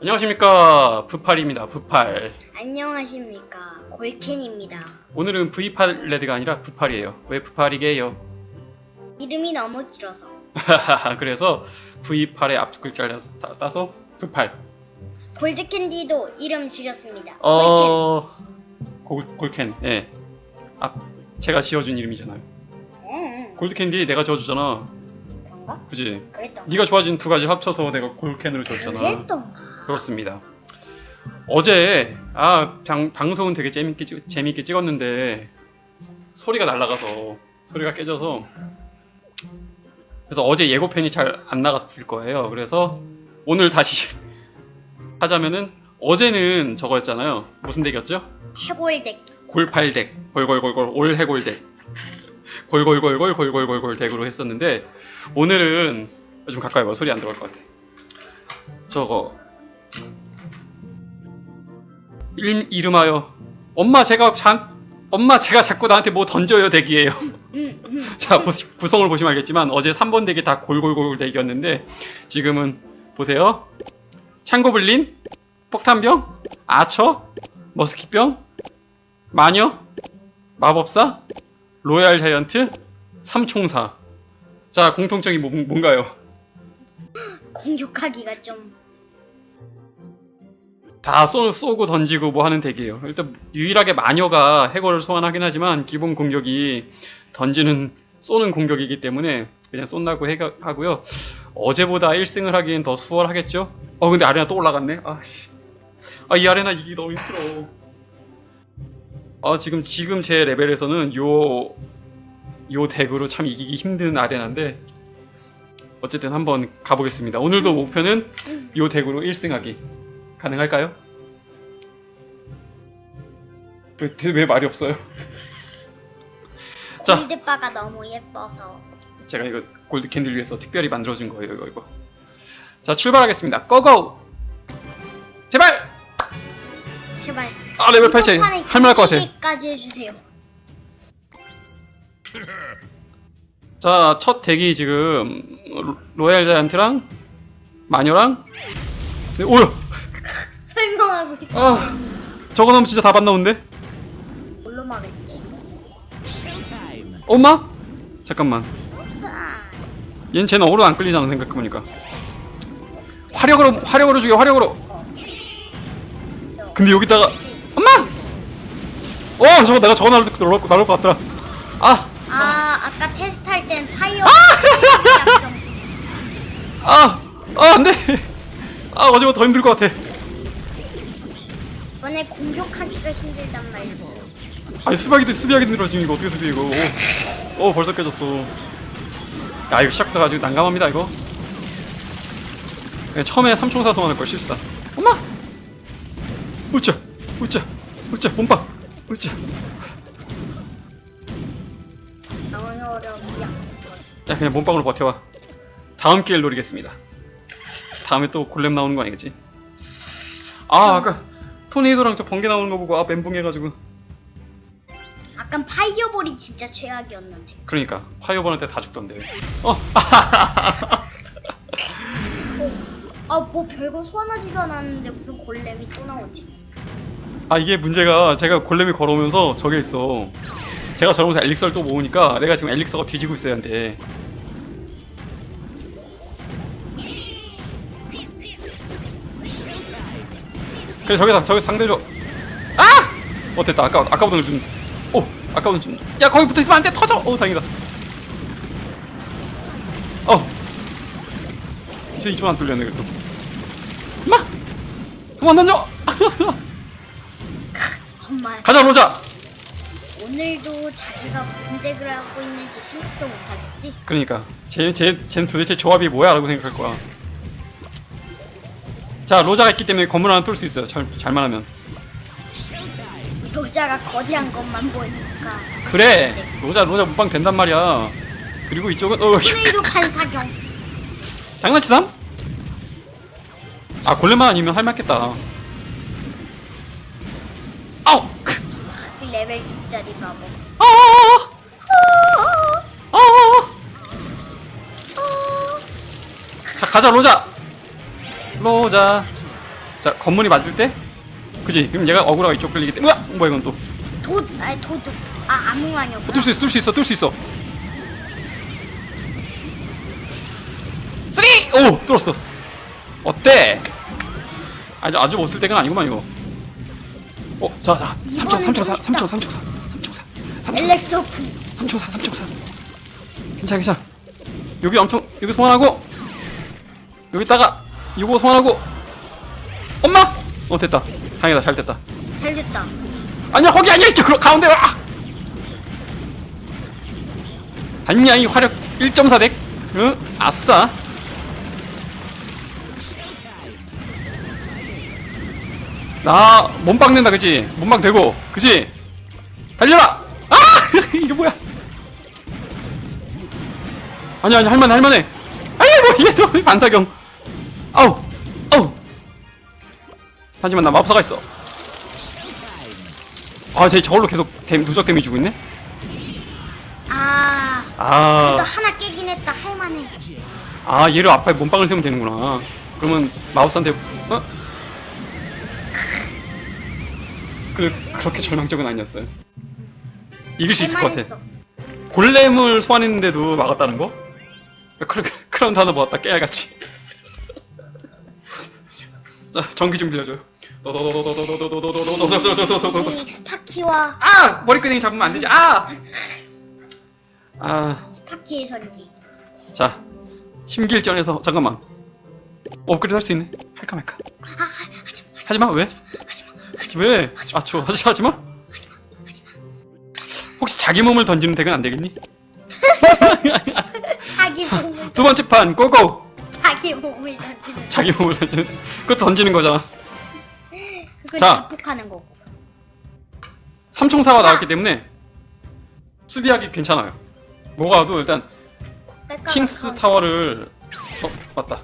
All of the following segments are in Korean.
안녕하십니까 부팔입니다 부팔 안녕하십니까 골켄입니다. 오늘은 V8 레드가 아니라 부팔이에요 왜 부팔이게요? 이름이 너무 길어서 그래서 V8의 앞 글자를 따- 따서 부팔 골드캔디도 이름 줄였습니다. 어... 골, 골캔 예. 아, 제가 지어준 이름이잖아요 음, 골드캔디 내가 지어주잖아 그런가? 그지? 그랬던. 네가 좋아진 두 가지 합쳐서 내가 골캔으로 지어줬잖아 그랬던가. 그렇습니다. 어제 아 방, 방송은 되게 재밌게 찍, 재밌게 찍었는데 소리가 날라가서 소리가 깨져서 그래서 어제 예고편이 잘 안 나갔을 거예요. 그래서 오늘 다시 하자면은 어제는 저거였잖아요. 무슨 덱이었죠? 해골덱. 골팔덱, 골골골골 올해골덱, 골골골골 골골골골 덱으로 했었는데 오늘은 좀 가까이 봐 소리 안 들어갈 것 같아. 저거 일, 이름하여 엄마 제가 잔 엄마 제가 자꾸 나한테 뭐 던져요 덱이에요. 음, 음. 자 보- 구성을 보시면 알겠지만 어제 3번 덱이 다 골골골 덱이었는데 지금은 보세요. 창고블린, 폭탄병, 아처, 머스킷병, 마녀, 마법사, 로얄 자이언트, 삼총사. 자 공통점이 뭐- 뭔가요? 공격하기가 좀 다 쏘, 쏘고 던지고 뭐 하는 덱이에요. 일단 유일하게 마녀가 해골을 소환하긴 하지만 기본 공격이 던지는 쏘는 공격이기 때문에 그냥 쏜다고 해, 하고요. 어제보다 1승을 하기엔 더 수월하겠죠? 어 근데 아레나 또 올라갔네. 아씨. 아 이 아레나 이기 너무 힘들어. 아 지금 지금 제 레벨에서는 요요 덱으로 참 이기기 힘든 아레나인데 어쨌든 한번 가보겠습니다. 오늘도 목표는 요 덱으로 1승하기. 가능할까요? 왜, 왜 말이 없어요? 자. 골드바가 너무 예뻐서 제가 이거 골드 캔들 위해서 특별히 만들어준 거예요, 이거, 이거. 자, 출발하겠습니다. 고고! 제발! 제발 아, 레벨 8차. 할만할 것 같아. 까지 해주세요. 자, 첫 덱이 지금, 로- 로얄 자이언트랑, 마녀랑, 네, 오야! 설명하고 있어. 아, 저거 넣으면 진짜 다반 나오는데? 뭘로 말했지? 엄마? 잠깐만. 아, 얘는 쟤는 어그로 안 끌리잖아, 생각해보니까. 화력으로, 화력으로 죽여, 화력으로! 너. 근데 여기다가 엄마! 어 저거 내가 저거 나올 때 나올, 것- 나올 것 같더라 아! 아 아까 테스트 할 땐 파이어 약점. 아! 아 안돼! 아 어제보다 더 힘들 것 같아 이번에 공격하기가 힘들단 말이야. 아니 수비하기도 수비하기 힘들어 지금 이거 어떻게 수비 이거 오, 오 벌써 깨졌어 야 이거 시작부터 가지고 난감합니다 이거 그냥 처음에 삼총사 소환할 걸 실수다 엄마! 우짜! 우짜! 우짜! 몸빵! 너무 어려운데. 야 그냥 몸빵으로 버텨봐 다음 기회를 노리겠습니다 다음에 또 골렘 나오는 거 아니겠지 아 아까 토네이도랑 저 번개 나오는 거 보고 아 멘붕해가지고. 아까 파이어볼이 진짜 최악이었는데. 그러니까 화이어번한테 다 죽던데. 어. 아 뭐 별거 소환하지도 않았는데 무슨 골렘이 또 나오지? 아 이게 문제가 제가 골렘이 걸어오면서 저게 있어. 제가 저러면서 엘릭서를 또 모으니까 내가 지금 엘릭서가 뒤지고 있어야 한대 그래 저기다 저기 상대줘. 아! 어 됐다. 아까 아까보다는 좀오 아까보다는 좀야 거기 붙어있으면 안돼. 터져! 어 다행이다. 어. 이제 이쪽 안 뚫렸네 그래도. 엄마! 그만 던져! 정말. 가자 로자! 오늘도 자기가 무슨 덱을 하고 있는지 생각도 못하겠지? 그러니까. 쟤, 쟤, 쟤는 도대체 조합이 뭐야? 라고 생각할 거야 자 로자가 있기 때문에 건물 하나 뚫을 수 있어요. 잘, 잘만 하면. 로자가 거대한 것만 보니까. 그래. 로자 로자 문방 된단 말이야. 그리고 이쪽은 어 오늘도 반사경 장난치삼? 아 골렘만 아니면 할만했겠다. 아우! 레벨 6짜리 마법 아아아아! 아아아아! 자 가자 로자 로자. 자 건물이 맞을 때? 그지 그럼 얘가 어그로가 이쪽 끌리기 때문에 으악! 뭐야 이건 또? 도 아니 도둑 아 암흑마녀. 뚫수 있어 뚫 수 있어 뚫 수 있어. 쓰리! 오! 뚫었어. 어때? 아주 아주 못쓸 때가 아니구만 이거. 어, 어자자 3초 3초 4 3초 3초 4 3초 4 3초 4 엘렉서프. 3초 4 3초 4 괜찮아 괜찮아. 여기 엄청 여기 소환하고 여기다가 이거 소환하고. 엄마! 어 됐다. 다행이다. 잘 됐다. 잘 됐다. 아니야 거기 아니야. 이쪽 가운데 와! 봤냐 이 화력 1.4덱 응? 아싸. 나 몸빵 된다 그지? 몸빵 되고. 그지? 달려라! 아! 이게 뭐야? 아니 아니 할만해 할만해. 아니 뭐 이게 또 반사경 아우 아우 하지만 나 마법사가 있어 아, 쟤 저걸로 계속 댐, 누적 데미 주고 있네? 아. 아, 또 하나 깨긴 했다. 할만해. 아, 얘를 앞에 몸빵을 세우면 되는구나. 그러면 마우스한테, 어? 그, 그렇게 절망적은 아니었어요. 이길 수 있을 것 같아. 할만했어. 골렘을 소환했는데도 막았다는 거? 그런, 그런 단어 모았다, 깨알같이. 전기 좀 빌려줘요. 이 스파키와 아! 전기. 번째 판 고고. 자기 몸을 던지는. 자기 몸을 던지는. 그것도 던지는 거잖아. 그걸 자. 자폭하는 거고. 삼총사가 나왔기 때문에 수비하기 괜찮아요. 뭐가 와도 일단 킹스 카운터. 타워를 어 맞다.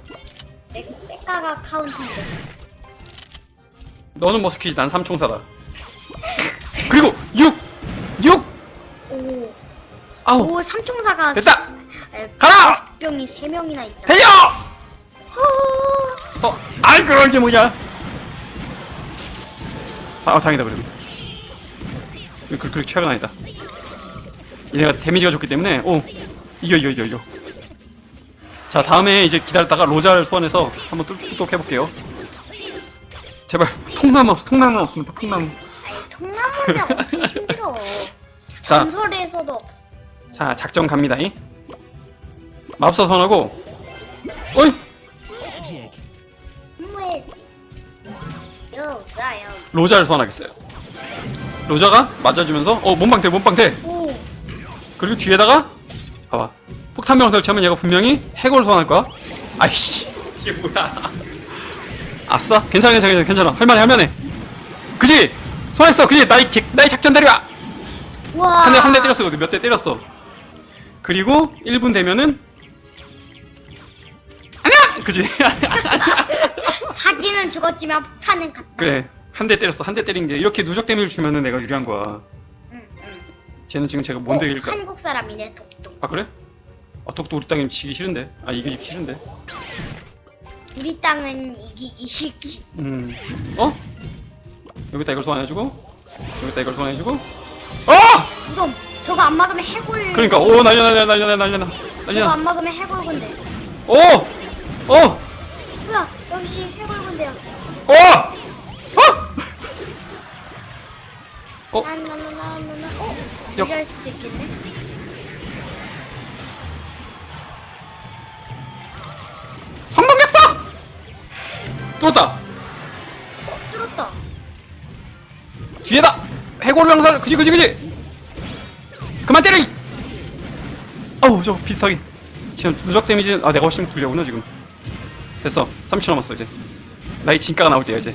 백- 백가가 카운터인데. 너는 머스킷이 난 삼총사다. 그리고 6 6 오. 아우 오 삼총사가 됐다. 에, 가라! 병이 세 명이나 있다. 달려! 호. 어, 아이고 이게 뭐냐? 아, 다행이다 그래도. 그, 그, 그렇게 최악은 아니다. 얘네가 데미지가 좋기 때문에, 오, 이겨, 이겨, 이겨, 이겨. 자, 다음에 이제 기다렸다가 로자를 소환해서 한번 뚝뚝 해볼게요. 제발, 통나무 없어, 통나무 없으면 또 통나무. 아이, 통나무는 얻기 힘들어. 자. 전설에서도 자, 작전 갑니다잉. 마법사 소환하고, 어이! 여자요. 로자를 소환하겠어요. 로자가 맞아주면서, 어, 몸빵 돼, 몸빵 돼! 오. 그리고 뒤에다가 봐봐. 폭탄병 설치하면 얘가 분명히 해골 소환할 거야. 아이씨 이게 뭐야. 아싸 괜찮아 괜찮아 괜찮아 할만해 할만해. 그지? 소환했어 그지? 나의 객- 나의 작전대로 와. 한대 한 대 때렸어 몇 대 때렸어. 그리고 1분 되면은 아니야! 그지 사기는 죽었지만 폭탄은 갔다. 그래 한 대 때렸어 한 대 때린 게 이렇게 누적 데미를 주면은 내가 유리한 거야 응, 응. 쟤는 지금 제가 뭔데 어, 이길까 한국 사람이네 독독. 아 그래? 아 독도 우리 땅이 지기 싫은데 아 이기기 싫은데 우리 땅은 이기기 싫지. 음, 어? 여기다 이걸 소환해주고, 여기다 이걸 소환해주고, 어! 무덤. 저거 안 막으면 해골. 그러니까, 오, 난리 나네, 난리 나, 난리 저거 나. 안 막으면 해골 군대. 오! 어! 역시 해골 군대야. 어! 어! 어? 나나나나나. 어? 역. 유리할 수도 있겠네. 성공했어! 뚫었다! 뚫었다. 뒤에다! 해골 병사를, 그지, 그지, 그지! 그만 때려! 이! 어우, 저 비슷하게. 지금 누적 데미지, 아, 내가 훨씬 불려구나, 지금. 됐어. 30초 남았어, 이제. 나의 진가가 나올 때야, 이제.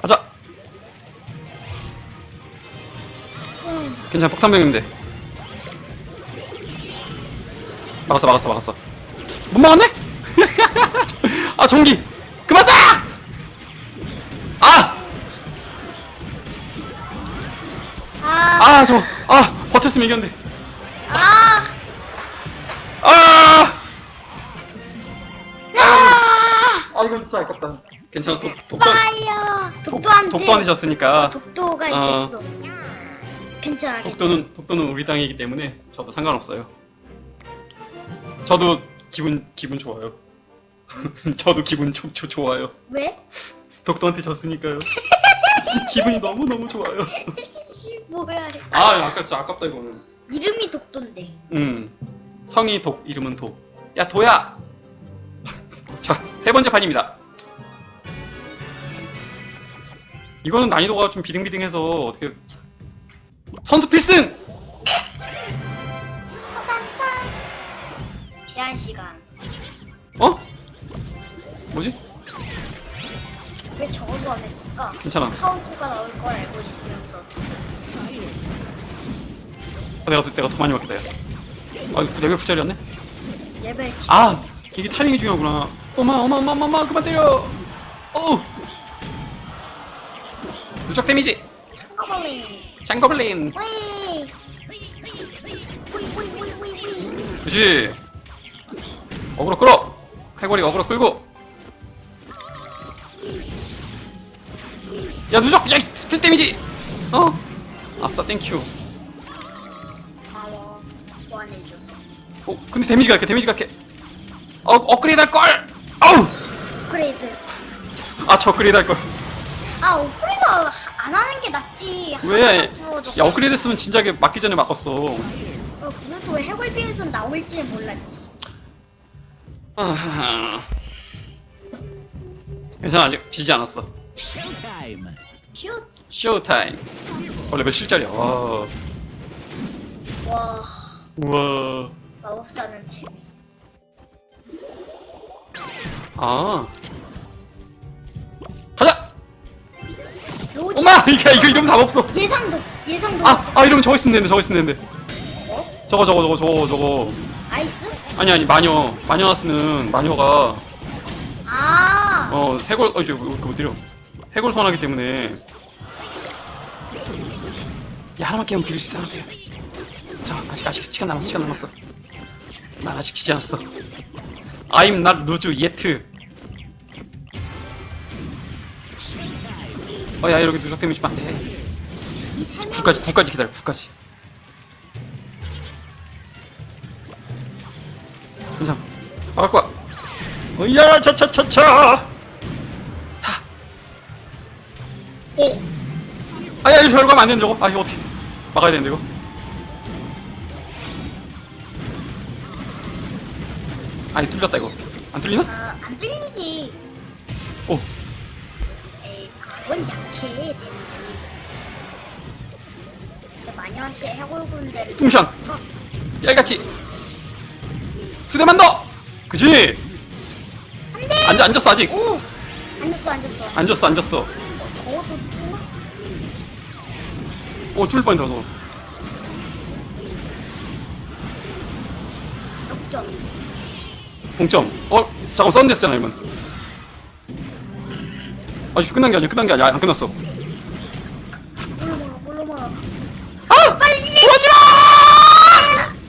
가자! 음. 괜찮아 폭탄병인데 막았어 막았어 막았어 못 막았네? 아 전기 그만 쏴! 아! 아. 아저아 버텼으면 이겼는데 아! 아. 아 진짜 아깝다. 괜찮아. 독, 독도, 파이어. 독, 독도한테. 졌으니까. 독도가 어. 이겼어. 괜찮아. 독도는 독도는 우리 땅이기 때문에 저도 상관없어요. 저도 기분 기분 좋아요. 저도 기분 좋, 좋, 좋아요. 왜? 독도한테 졌으니까요. 기분이 너무 너무 좋아요. 뭐야? 아 아까 진짜 아깝다 이거는. 이름이 독도인데. 음 성이 독 이름은 독. 야 도야. 자 세 번째 판입니다. 이거는 난이도가 좀 비등비등해서 어떻게 선수 필승. 제한 시간. 어? 뭐지? 왜 저거도 안 했을까? 괜찮아. 카운터가 나올 걸 알고 있으면서. 아, 내가 내가 더 많이 맞겠다 야. 아 레벨 9짜리였네? 레벨 7. 아 이게 타이밍이 중요하구나 어마 어마 어마 어마, 어마 그만 때려. 어우. 누적 데미지. 창거벌린. 짱거블린. 웨이. 웨이웨이웨이웨이. 그지? 어그로 끌어. 해골이 어그로 끌고. 야 누적. 야 스플 데미지. 어? 아싸 땡큐. 고마워. 소환해줘서. 어 근데 데미지가 이렇게 데미지가 이렇게. 어 업그레이드 할걸 아우 업그레이드. 아저 업그레이드 할걸 아, 업그레이드 안 하는 게 낫지. 왜? 하나만. 야 업그레이드 했으면 진작에 맞기 전에 막았어 어, 그래도 왜 해골비에선 나올지는 몰랐지. 괜찮아 아직 지지 않았어 Showtime! 쇼타임 어 레벨 7짜리야 와 와, 우와 마법사는 재 아 가자 로지. 엄마 이거 이거 이러면 답 없어 예상도, 예상도. 아 아 이러면 저거 있으면 되는데 저거 있으면 되는데 어? 저거 저거 저거 저거 저거 아이스? 아니 아니 마녀 마녀 났으면 마녀가 아. 어 해골 어저 그거 때려 해골 소환하기 때문에 야 하나만 깨면 비길 수 있어 하나만 깨. 자 아직 아직 시간 남았어 시간 남았어 난 아직 지지 않았어 I'm not lose yet 어야 이렇게 누적 데미지 안돼 이세 명. 9까지 9까지 기다려 9까지. 괜찮아. 막을 거야. 어야 차차차차. 다 오! 아야 이거 저리로 가면 안 되는 저거? 아 이거 어떻게 막아야 되는데 이거? 아니 뚫렸다 이거. 안 뚫리나? 아, 안 뚫리지. 오 그건 약해, 데미지. 근데 마녀한테 해골 군대를. 뚱샹 어, 깨알같이 두 대만 더 그지 안 돼! 앉아 앉았어 아직 오! 앉았어, 앉았어. 앉았어 앉았어 어? 오 뚫을 뻔했다 너 역전. 동점 어 잠깐 썬 됐잖아 이건 아직 끝난 게 아니야 끝난 게 아니야 안 끝났어 막아. 아 빨리 도와주라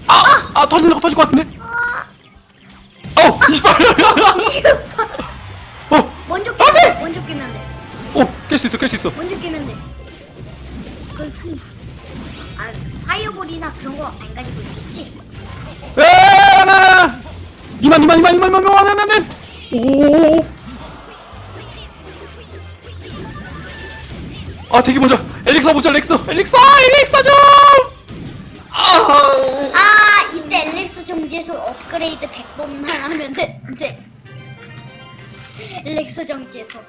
아아 터진다 터질 것 같은데 아, 어 28. 이거 봐. 어, 먼저 깨면 돼, 먼저 깨면 돼. 오, 깰 수 있어, 깰 수 있어. 먼저 깨면 돼. 그건 승. 아, 파이어볼이나 그런 거 안 가지고 있겠지? 에, 하나. 이만, 이만, 이만, 이만, 이만, 이만, 이만, 이만. 오. 아, 되게 먼저. 엘릭서 보자, 엘릭서, 엘릭서, 엘릭서 좀. 아, 아, 이때 엘렉스 정지에서 업그레이드 100번만 하면 돼. 돼. 엘렉스 정지에서.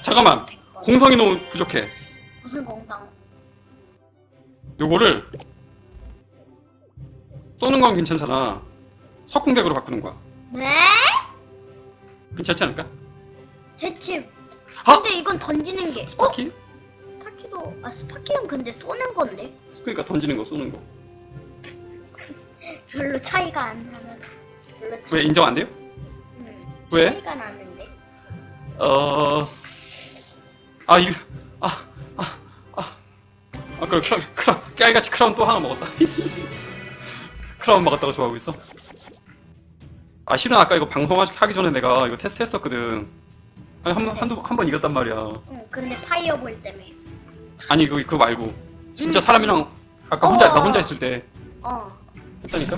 잠깐만. 100번. 공성이 너무 부족해. 무슨 공상? 요거를 쏘는 건 괜찮잖아. 석궁객으로 바꾸는 거야. 네? 괜찮지 않을까? 대체. 아! 근데 이건 던지는 게. 어? 스파키? 스파키도, 아, 스파키는 근데 쏘는 건데? 그러니까 던지는 거, 쏘는 거. 별로 차이가 안 나는. 별로. 왜 인정 안 돼요? 음, 왜? 차이가 나는데. 어, 아, 이거, 아, 아, 아, 아, 그럼 크라운, 크라운, 깨알같이 크라운 또 하나 먹었다. 크라운 먹었다고 좋아하고 있어. 아 실은 아까 이거 방송하기 전에 내가 이거 테스트 했었거든 아니 한, 번- 한두 한 번 이겼단 말이야 응, 근데 파이어볼 때문에. 아니 그거 그거 말고 진짜 음. 사람이랑 아까 혼자 어. 나 혼자 있을 때 어. 했다니까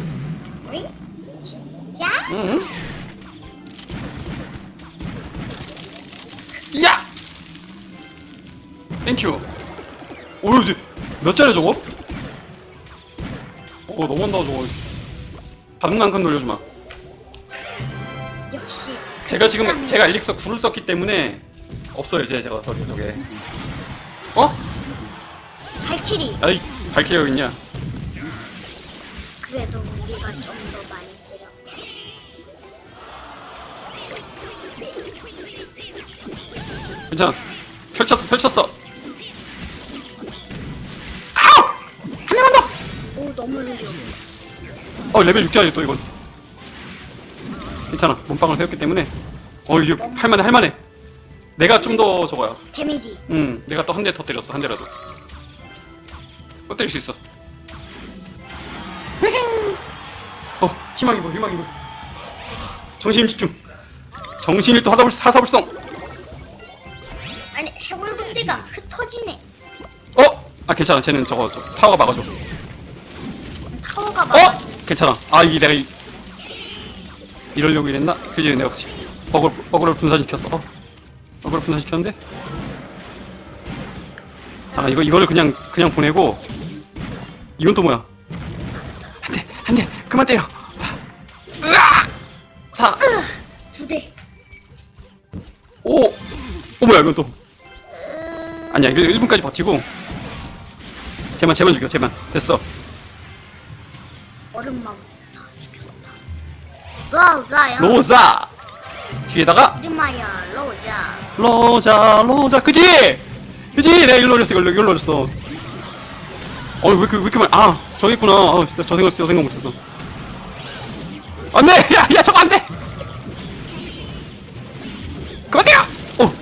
응? 진짜? 응? 야! 땡큐 오, 근데 몇 짜리 저거? 어, 너무한다, 저거. 반만큼 돌려주마. 역시. 제가 지금. 제가 엘릭서 9를 썼기 때문에, 없어요, 이제 제가 저기, 저게. 어? 발키리. 아이, 발키리 여기 있냐? 그래도 우리가 좀 더 많이 때렸다. 괜찮아. 펼쳤어, 펼쳤어. 아우! 한 대만 더! 오, 너무 느려. 어, 레벨 6짜리 또 이건. 괜찮아. 몸빵을 세웠기 때문에. 어, 이게 할만해, 할만해. 내가 좀 더 저거야. 데미지. 응, 내가 또 한 대 더 때렸어, 한 대라도. 또 때릴 수 있어. 어, 희망이 뭐, 희망이 뭐. 정신 집중. 정신이 또 하사불, 하사불성. 아니, 해골 군대가 흩어지네. 어? 아, 괜찮아. 쟤는 저거, 저, 타워가 막아줘. 타워가 어? 막. 괜찮아. 아, 이게 내가 이, 이러려고 이랬나? 그지, 내가 혹시 버그를, 버그를 분산시켰어. 어? 버그를 분산시켰는데? 아, 이거, 이거를 그냥, 그냥 보내고, 이건 또 뭐야? 안 돼, 안 돼, 그만 때려! 으악! 사, 두 대. 오! 어, 뭐야, 이건 또. 음... 아니야, 1, 1분까지 버티고, 쟤만, 쟤만 죽여, 쟤만. 됐어. 죽였다. 로자야. 로자! 뒤에다가, 이름하여 로자. 로자 로자. 그지? 그지? 내가 일로 올렸어 이걸로 이걸로 올렸어. 어왜 이렇게 왜 이렇게 많이 아 저기 있구나. 어 진짜 저 생각 저 생각 못했어. 안돼! 야야 저거 안돼! 그만 때려! 어.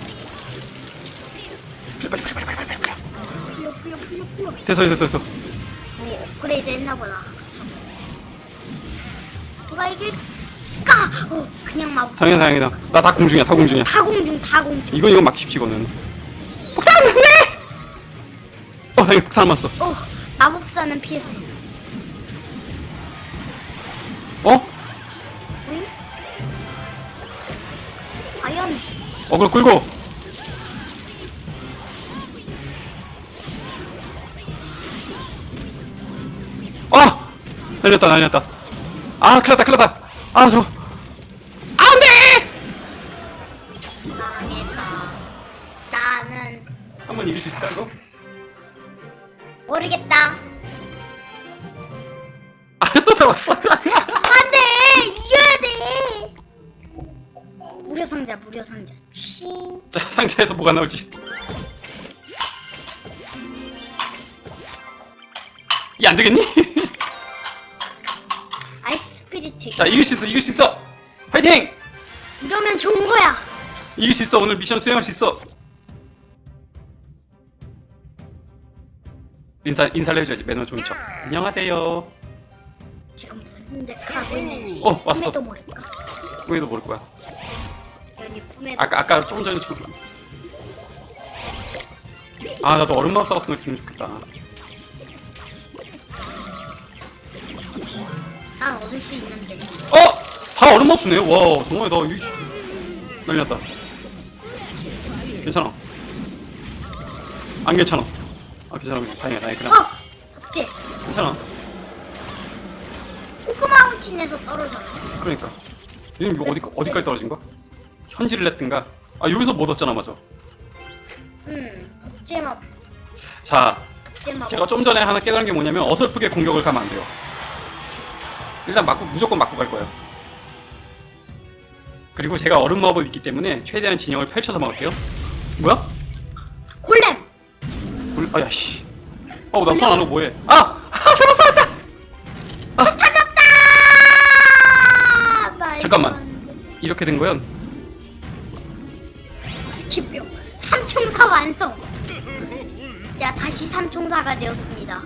빨리 빨리 빨리 빨리 빨리 빨리 풀려 풀려 풀려 풀려. 됐어 됐어 됐어. 오, 업그레이드 했나 보다. 누가 이길까? 어, 그냥 막 당연히 다행이다 나 다 공중이야 다 공중이야. 다공중 다공중. 이건 이건 막십시 이거는. 폭탄 안돼! 어 다행히 폭탄 안 맞았어. 어, 마법사는 피했어. 어? 응? 과연? 어그로 끌고 아! 날렸다 날렸다. 아 큰일 났다 큰일 났다. 아 저거 잡았어 안돼 이겨야 돼. 무료 상자 무료 상자. 쉥. 자 상자에서 뭐가 나올지 이 안 되겠니? 아이스 스피릿. 자 이길 수 있어 이길 수 있어 화이팅! 이러면 좋은 거야. 이길 수 있어 오늘 미션 수행할 수 있어 인사 인사를 해줘야지 매너 좋은 척 안녕하세요 지금 무슨 데 가고 있는지 어, 왔어. 꿈에도 모를까. 꿈에도 모를 거야. 여기 꿈에도 아까 아까 조금 전에 좀... 아 나도 얼음마법사 같은 거 있으면 좋겠다. 난 얻을 수 있는데. 어! 다 얼음마법수네 와 정말 나 이... 난리 났다. 괜찮아. 안 괜찮아. 아 괜찮아. 다행이야 다행이야. 그냥. 어, 덥지. 괜찮아 코크마운틴에서 떨어졌네. 그러니까 이거 이거 어디, 어디까지 떨어진 거야? 현질을 했든가 아 여기서 못 얻잖아 맞아 음, 덥지마, 자 덥지마. 제가 좀 전에 하나 깨달은 게 뭐냐면 어설프게 공격을 가면 안 돼요 일단 맞고 무조건 맞고 갈 거예요 그리고 제가 얼음 마법이 있기 때문에 최대한 진영을 펼쳐서 막을게요 뭐야? 골렘. 물... 아야 씨 어우 나손안 오고 뭐해 아! 아 잘못 쐈다 아. 말도 잠깐만. 이렇게 된 거연 스킵병. 삼총사 완성. 야, 다시 삼총사가 되었습니다.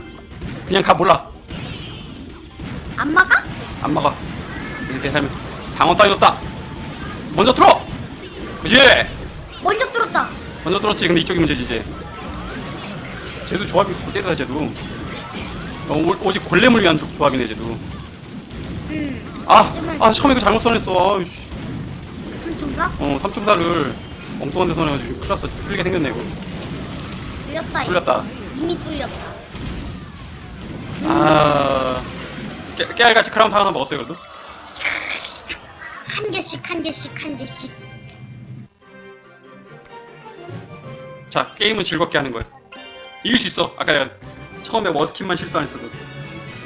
그냥 가 몰라 안 막아? 안 막아 이렇게 살면 방어 따졌다. 먼저 들어. 그지? 먼저 뚫었다. 먼저 들었지. 근데 이쪽이 문제지 이제. 쟤도 조합이 그대로다 쟤도. 어, 오, 오직 골렘을 위한 조- 조합이네 쟤도. 음. 아, 아 처음에 그 잘못 선했어. 아이씨. 삼총사? 어, 삼총사를 엉뚱한 데 선해가지고 큰일 났어. 풀리게 생겼네 이거. 뚫렸다. 풀렸다. 이미 뚫렸다. 아, 깨, 깨알같이 크라운 하나 먹었어요 그래도. 한 개씩 한 개씩 한 개씩. 자, 게임은 즐겁게 하는 거야. 이길 수 있어. 아까 내가 처음에 머스킨만 실수 안 했어도.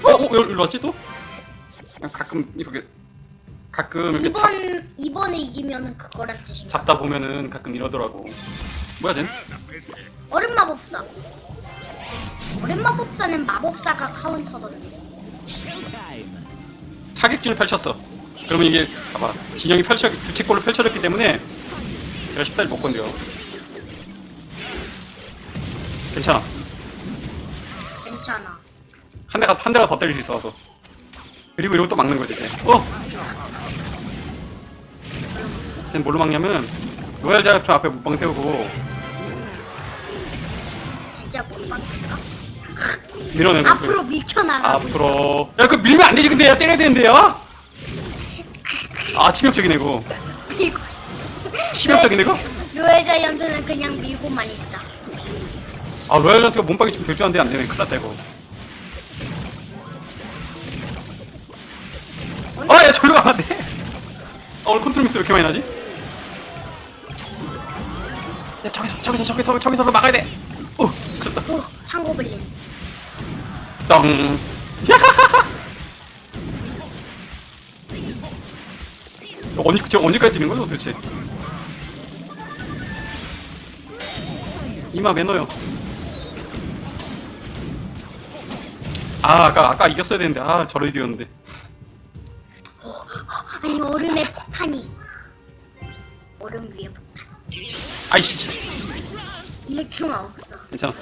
어, 어, 왜 일로 왔지 또? 그냥 가끔 이렇게 가끔 이렇게 잡, 이번 이번에 이기면은 그거란 뜻인가? 잡다 보면은 가끔 이러더라고. 뭐야 쟨? 얼음 마법사. 얼음 마법사는 마법사가 카운터던데. 타격진을 펼쳤어. 그러면 이게 봐봐 진영이 펼쳐 규칙골로 펼쳐졌기 때문에 제가 쉽사리 못 건드려. 괜찮아. 괜찮아. 한 대가 한 대가 더 때릴 수 있어서. 그리고 또 막는 거지 이제. 어? 쟤는 뭘로 막냐면 로얄 자이언트 앞에 물방 세우고 진짜 못 받을까? 밀어내는 거. 앞으로 밀쳐나가고. 앞으로. 야, 그 밀면 안 되지 근데 야 때려야 되는데요? 아 치명적이네 이거. 밀고. 치명적인데 이거? 로얄 자이언트는 그냥 밀고만 있다. 아 로얄 자이언트가 몸빵이 좀 될 줄 아는데 안 되네. 큰일 났다 이거. 아, 야, 절로 가면 안 돼. 아, 오늘 컨트롤 미스 왜 이렇게 많이 나지? 야, 저기서, 저기서, 저기서, 저기서 막아야 돼. 오, 그렇다. 오. 땅. 야하하하. 언제, 저 언제까지 뛰는 거야, 도대체? 이마 매너요. 아, 아까, 아까 이겼어야 되는데, 아, 저러 이겼는데. 아니 얼음에 폭탄이. 얼음 위에 폭탄. 아이씨, 일렉트로가 없어. 괜찮아.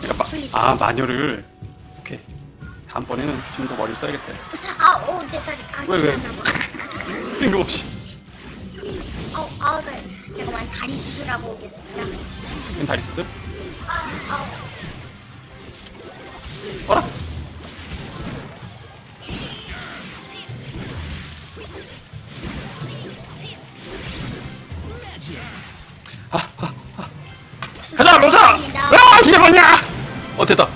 그러니까 마, 아 마녀를 오케이 다음번에는 좀 더 머리를 써야겠어요. 아, 오, 내 다리. 아, 왜, 왜? 지났나 봐. 뜬금없이. 아우, 아우, 네. 잠깐만, 다리 수술하고 오겠습니다. 웬 다리 쓰? 아, 아우. 어라? 가자 로사! 아 이게 뭐냐? 어 됐다.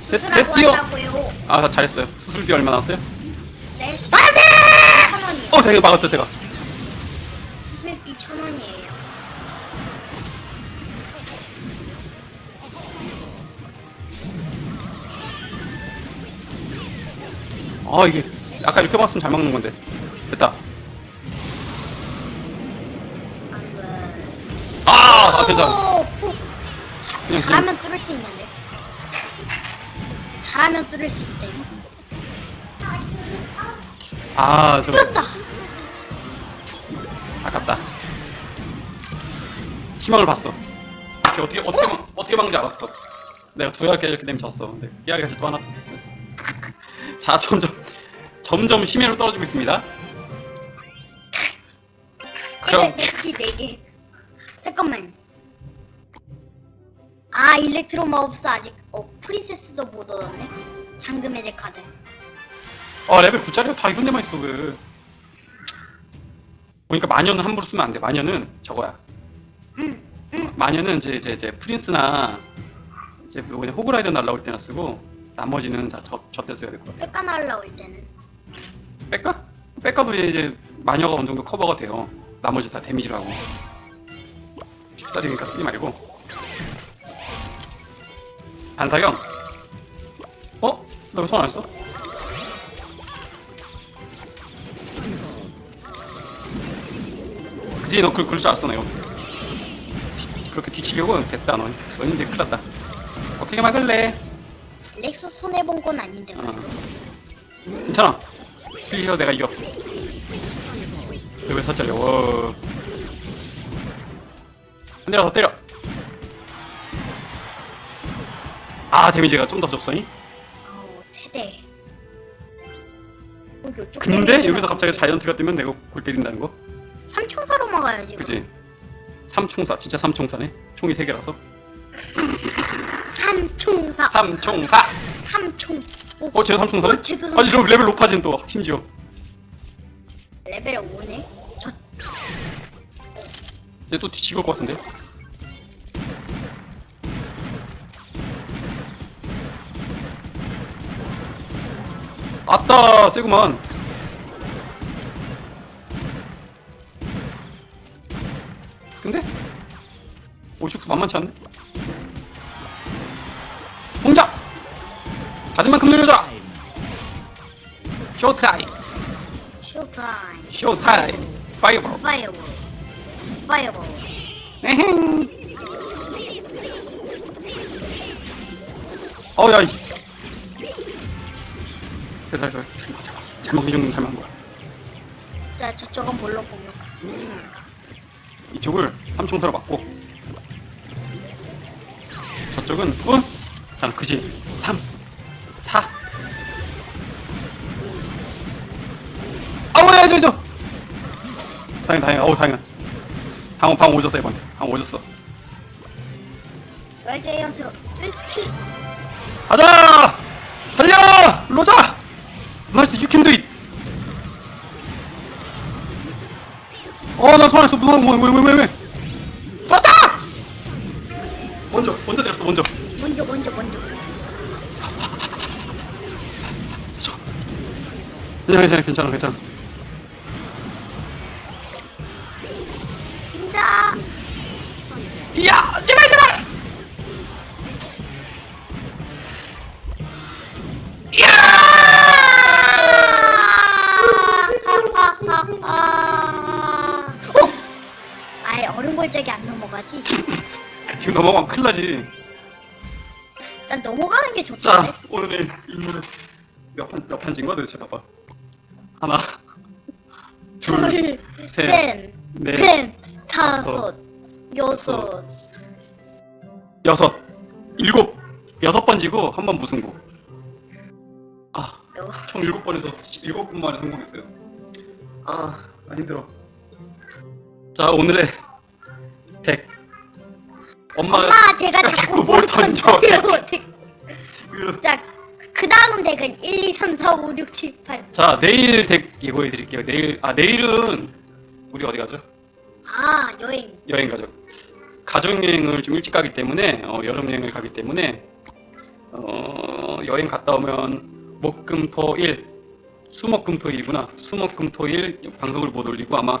수술하고 됐지요? 왔다고요. 아 잘했어요. 수술비 얼마 나왔어요? 네. 안돼! 천 원이요. 어 되게 막았다 내가. 수술비 천 원이에요. 아 이게 아까 이렇게 봤으면 잘 막는 건데. 됐다. 그냥 그냥 잘하면 뚫을 수 있는데. 잘하면 뚫을 수 있대. 아 저거 뚫었다. 아깝다. 희망을 봤어. 이렇게 어떻게 어떻게 막- 어떻게 막는지 알았어. 내가 개 이렇게 되면 졌어. 근데 이야기가 또 하나. 됐어. 자 점점 점점 심해로 떨어지고 있습니다. 그럼 매치 4개. 잠깐만. 아, 일렉트로 마법사 아직, 어, 프린세스도 못 얻었네. 잠금 해제 카드. 아 레벨 9짜리가 다 이런 데만 있어 왜? 보니까 마녀는 함부로 쓰면 안 돼. 마녀는 저거야. 응, 응. 마녀는 이제 이제 이제 프린스나 이제 뭐냐 호그라이더 날라올 때나 쓰고 나머지는 다저 저때 써야 될 것 같아. 빼까 날라올 때는. 뺄까? 뺄까도 이제, 이제 마녀가 어느 정도 커버가 돼요. 나머지 다 데미지로 하고. 픽사리니까 쓰지 말고. 반사경. 어? 나 왜 손안 써? 그지 너 그, 그럴 줄 알았어 나 이거. 뒤- 그렇게 뒤치려고 됐다 너. 이제 큰일 났다. 어떻게 막을래? 렉스 손해본 건 아닌데, 어. 그래도. 괜찮아. 스피리어 내가 이겨. 왜 살짝려? 워. 한 대가 더 때려. 아 데미지가 좀더 때. 어, 요쪽 근데 여기서 마. 갑자기 자이언트가 뜨면 내가 골 때린다는 거? 삼총사로 막아야지. 그치? 삼총사, 진짜 삼총사네? 총이 세 개라서. 삼총사. 삼총사! 삼총. 오, 어, 쟤 삼총사네? 어, 쟤도 아니, 저 레벨 높아진 또, 심지어. 레벨 5네. 저쟤또 뒤집을 것 같은데? 아따, 세구만. 근데? 오죽도 만만치 않네? 공작! 받은 만큼 늘려줘! 쇼타임! 쇼타임. 쇼타임! 파이어볼! 파이어볼. 파이어볼. 에헴. 어, 야, 이. 됐다, 됐다. 잘 먹기 정도는 잘 먹은 거야. 자, 저쪽은 뭘로 공격하? 이쪽을 삼총사로 맞고. 저쪽은, 어? 자, 그지. 3, 4. 아우, 야, 저, 저. 다행, 다행. 어우, 다행이다. 방어, 방어 오졌다, 이번에. 방어 오졌어. 웰제이언트로 뚫기. 가자! 달려! 로자! 나이스, you can do it! 어, 나 소환했어. 무서워. 왜, 왜, 왜, 왜, 왜? 쐈다! 먼저, 먼저 때렸어, 먼저. 먼저, 먼저, 먼저. 저. 괜찮아, 괜찮아, 괜찮아, 괜찮아. 큰일 나지. 난 넘어가는 게 자, 좋던데. 오늘의 인물은 몇 판, 몇 판 진 거야 도대체 봐봐. 하나, 둘, 둘, 셋, 셋, 넷, 넷, 다섯, 여섯. 여섯, 일곱, 여섯 번 지고 한 번 무승부. 아, 여- 총 일곱 번에서 일곱 번 만에 성공했어요. 아, 아 힘들어. 자, 오늘의 덱. 엄마, 엄마, 제가 자꾸 뭘 던져요. 그- 자, 그 다음 덱은 1, 2, 3, 4, 5, 6, 7, 8. 자, 내일 덱 예고해 드릴게요. 내일, 아, 내일은 우리 어디 가죠? 아, 여행. 여행 가죠. 가족 여행을 좀 일찍 가기 때문에 어, 여름 여행을 가기 때문에 어, 여행 갔다 오면 목 금 토 일 수목금토일이구나 수목금토일 방송을 못 올리고 아마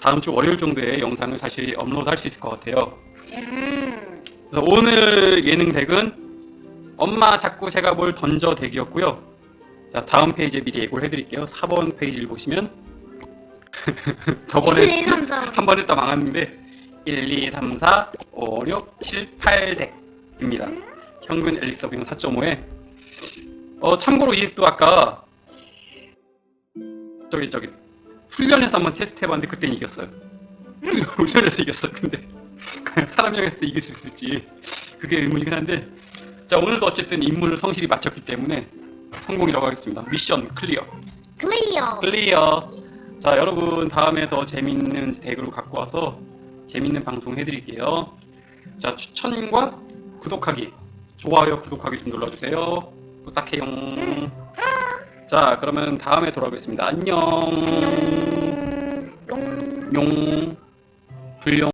다음 주 월요일 정도에 영상을 다시 업로드할 수 있을 것 같아요. 음. 그래서 오늘 예능 덱은 엄마 자꾸 제가 뭘 던져 덱이었고요. 자 다음 페이지에 미리 예고를 해드릴게요. 4번 페이지를 보시면 저번에 1, 2, 3, 4. 한 번 했다 망했는데 1, 2, 3, 4, 5, 6, 7, 8덱입니다. 평균 엘릭서 비용 4.5에 어 참고로 이 덱도 아까 저기 저기 훈련에서 한번 테스트 해봤는데 그땐 이겼어요. 훈련에서 이겼어. 근데 사람이랑 했을 때 이길 수 있을지 그게 의문이긴 한데 자 오늘도 어쨌든 임무를 성실히 마쳤기 때문에 성공이라고 하겠습니다. 미션 클리어. 클리어. 클리어. 자, 여러분 다음에 더 재밌는 덱으로 갖고 와서 재밌는 방송 해드릴게요. 자, 추천과 구독하기, 좋아요, 구독하기 좀 눌러주세요. 부탁해요. 자, 그러면 다음에 돌아오겠습니다. 안녕. 안녕. 용. 용. 불용.